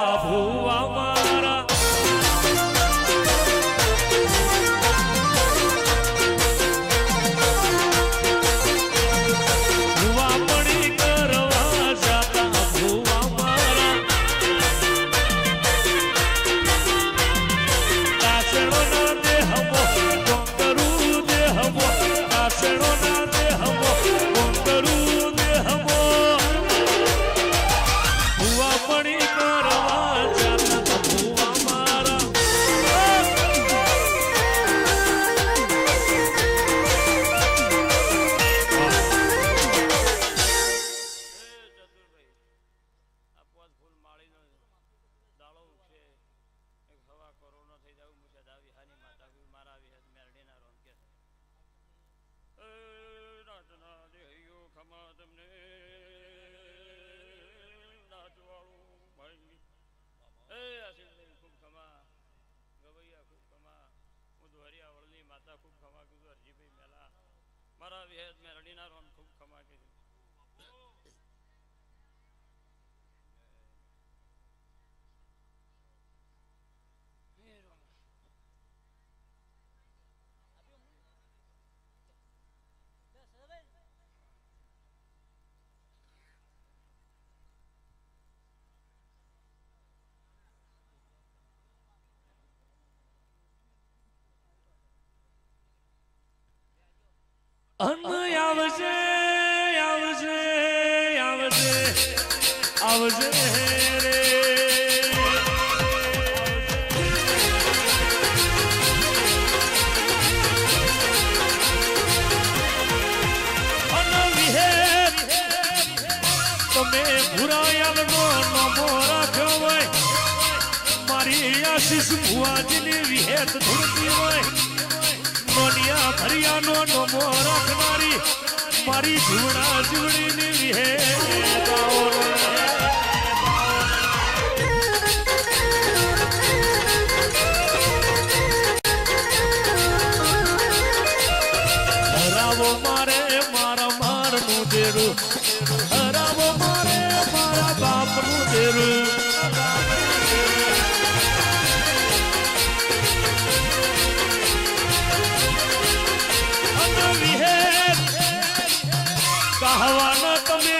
of who ખૂબ ખમા કીધું હરજીભાઈ મેલા. મારા વિહેત મેરડીના રોમ ખૂબ ખમા કીધું આવજે તમે ભૂરાયાલ નો નમો રાખ્યો મારી આશીષ ભુવાજીની વિહેત ધૂળતી હોય. નોનિયા ફરિયાનો નમો રાખનારી મારી જીવણા જીવણીની વિહેત દેરું હરાવો મારે મારા બાપનું દેરું અને તમે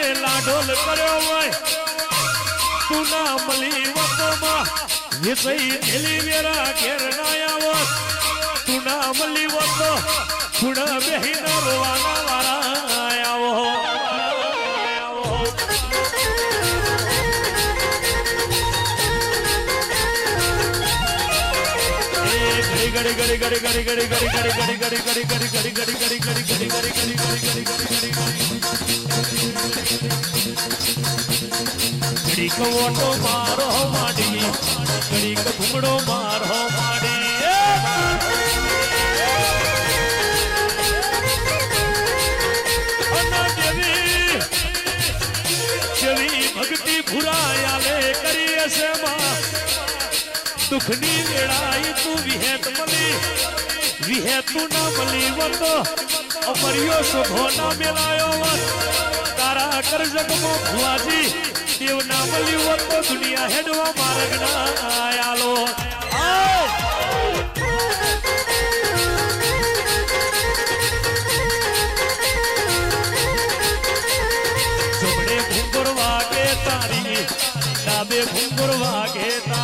તું ના મળી વતોમાં વિષય ઘડીક ઓટો મારો માડી ઘડીક ઘૂમડો મારો માડી ભક્તિ ભુરાયાલે કરી હશે માં દુઃખની વેળાએ તું વિહેત મળી. વિહેતું ના મળી વતો અમર્યો શોભો ના મેલાયો વત તારા કરજગમો ભુવાજી દેવ ના મળી વતો દુનિયા હેડવા માર્ગ ના આયાલો તારી, ડાબે ભૂંગુર વાગે તારી.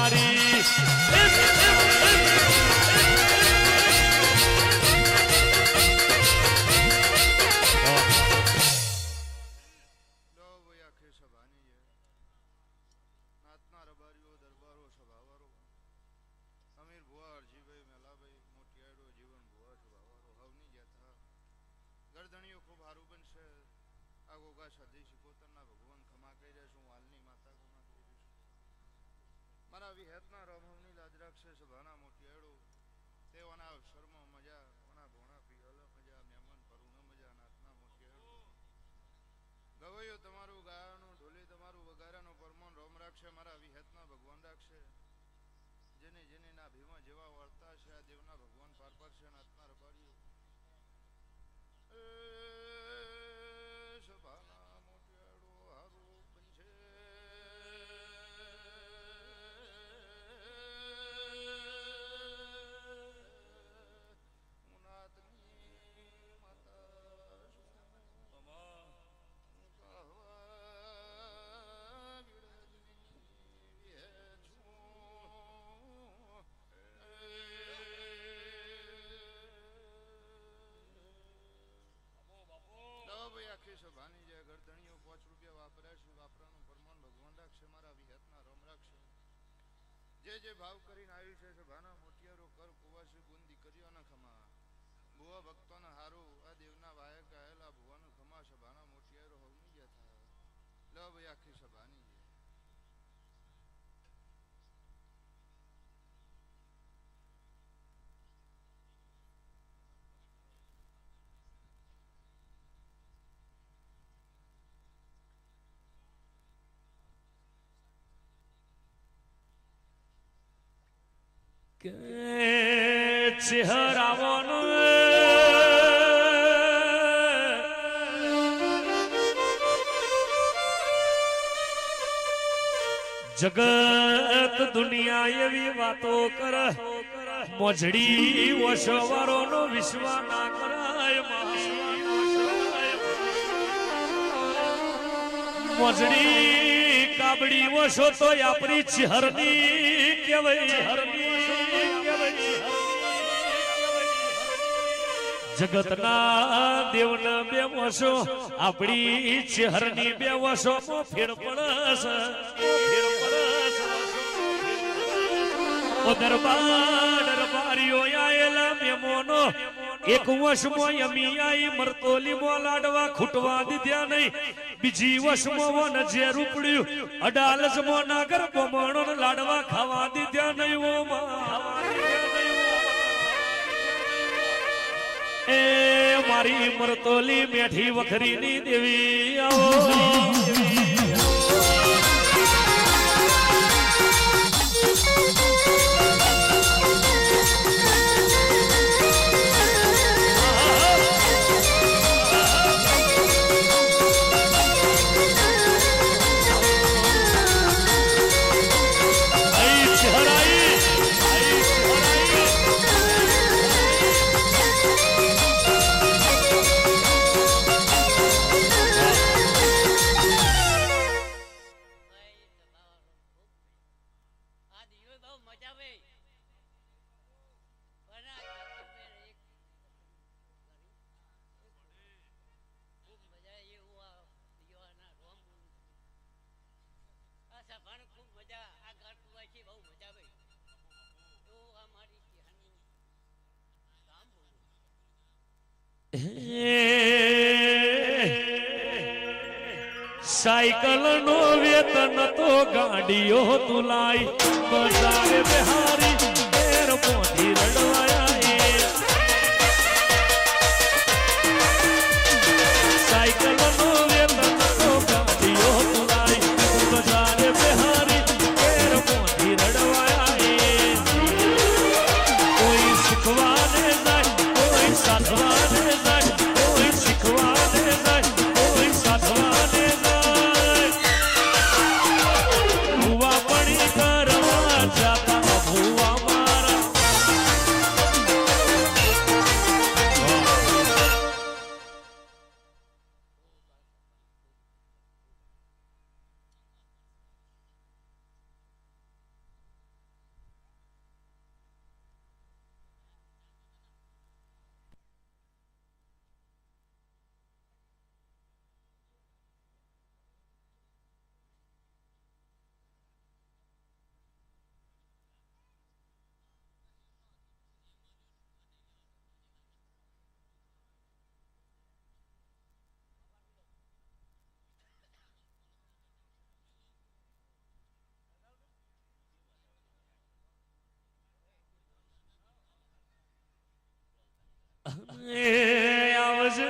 આ ગોગા સદી ભગવાન ખમા સભાના મોટિયાડો તેઓના અવસરમાં મજા ઓના ભોણા પિયલ મજા, મહેમાન પરુણ મજા નાતના મોટિયાડો ગવૈયો તમારું ગાયાનું ઢોલી, તમારું વગારાનો પરમોન રોમ રાખશે, મારા વિહેતના ભગવાન રાખશે. જેને જેને ના ભીમા જેવા વર્તા છે આ દેવના ભગવાન પાર પાડશે નાથના રબારીઓ જે જે ભાવ કરીને આવ્યું છે સભાના મોટિયારો, કર કુવાસી બુંદી કર્યો ન ખમા. ભુવા ભક્તોને હારું, આ દેવના વાયક ગાયેલા ભુવાનું ખમા સભાના મોટિયારો હવની ગયા થાય લ ભાઈ આખી સભાની. ચહેરાવાનો જગત દુનિયા એવી વાતો કર. મોજડી વસવારો નો વિશ્વા ના કરાય. મોજડી કાબડી વસો તો આપણી ચહરની કેવાય જગતના દેવના બે વસો આપણી ચહેરની બે વસો ફેર પડસ દરબાર, દરબારીઓ આયેલા મેમોનો, એક વશમાં યમી આઈ, મરતોલી મો લાડવા ખૂટવા દીધ્યા નહીં. બીજી વશમાં વન જે રૂપડ્યું અડાલજ મો નાગર બમણો લાડવા ખાવા દીધ્યા નહીં ઓ એ મારી મરતોલી મેઠી વખરીની દેવી આવો. સાયકલ નો વેતન તો ગાડીઓ તુલાઈ બજારે બિહારી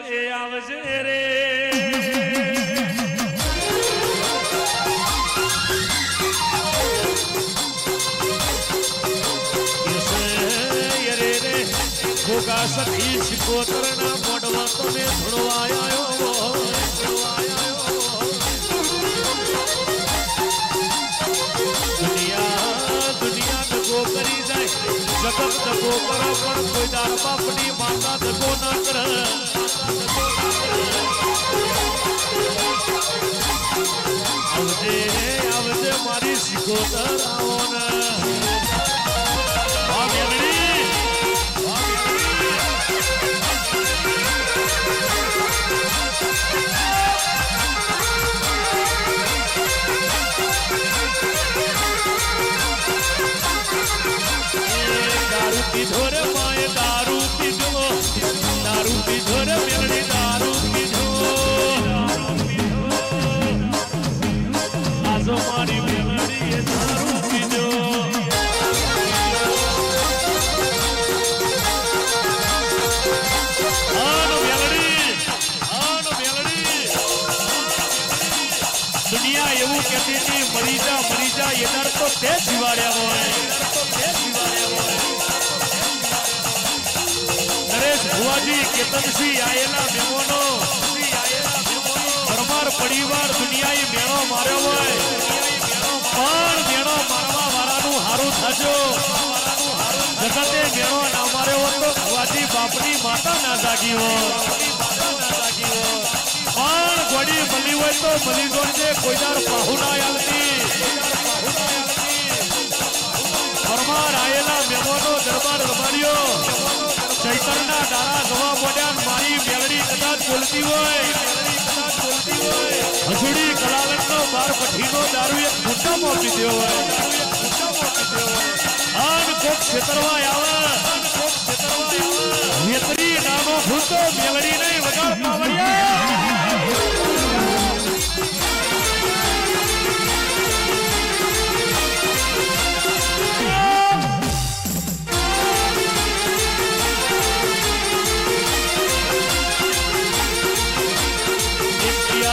આવજે આવજે રે. ગોગા સખી શિકોતરના મોઢવા તમે ધોળવાયો ધોળવાયો દુનિયા જગત દગો કરો, પણ કોઈ દાર બાપની માતા દગો ના કર. આવજે આવજે મારી શિકોતર આવો ને. વાહ મરી જા એનાર તો તે જીવાડ્યા હોય. નરેશ ભુવાજી, કેતનસિંહ આયેલા મહેમાનો પરમાર પરિવાર દુનિયાએ મેળો માર્યો હોય. પણ મેળો મારવા વાળાનું હારું થજો. જગતે મેળો ના માર્યો હોત તો ભુવાજી બાપની માતા ના જાગી હોત. પણ ગોડી મળી હોય તો મળી જોડજે, કોઈ દાર પાહુ ના આલતી. પરમાર આયેલા મહેમાનો દરબાર રમાડ્યો. ચૈતનના દારા જવા મોડ્યા મારી મેળડી કદાચ બોલતી હોય. હજુડી કલાલનનો બાર પઠીનો દારૂ એક મોટામાં પીધો હોય. આન કોક છેતરવા આવે. નેત્રી નામો ભૂતો મેળડી નહીં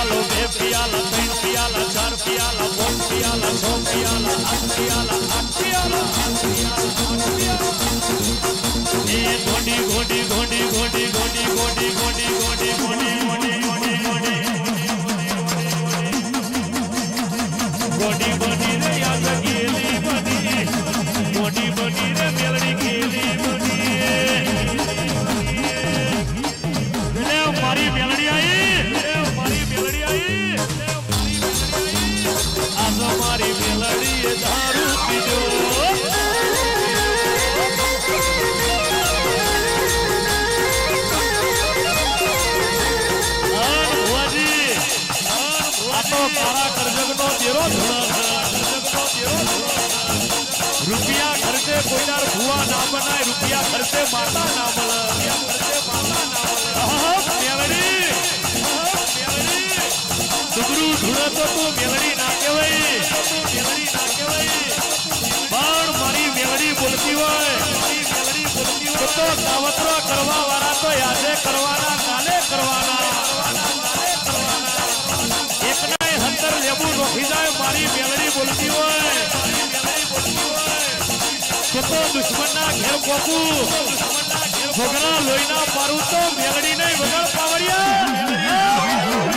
પિયાલો બે પિયાલા ત્રણ પિયાલા ચાર પિયાલા પાંચ પિયાલા છ પિયાલા આઠ પિયાલા આઠ પિયાલા આઠ પિયાલા એ ઘોડી ઘોડી ઘોડી ઘોડી ઘોડી ઘોડી ઘોડી ઘોડી ઘોડી ઘોડી ઘોડી ગોડી રૂપિયા ખર્ચે કોઈનાર ભુવા ના બનાય રૂપિયા ખર્ચે માતા ના મળે રૂપિયા ખર્ચે માતા ના મળે આહા, મેલડી આહા, મેલડી ડુગરું ધૂળે તો તું મેલડી ના કહેવાય તું મેલડી ના કહેવાય પણ મારી મેલડી બોલતી હોય મારી મેલડી બોલતી હોય તો કાવતરા કરવા વાળા તો યાદે કરવાના કાલે કરવાના એકનાય હંતર લેબુ નોખી જાય મારી તો દુશ્મનના ઘેર કોકું છોકરા લોહીના પારું તો મેળડી નહીં વગર પાવડિયા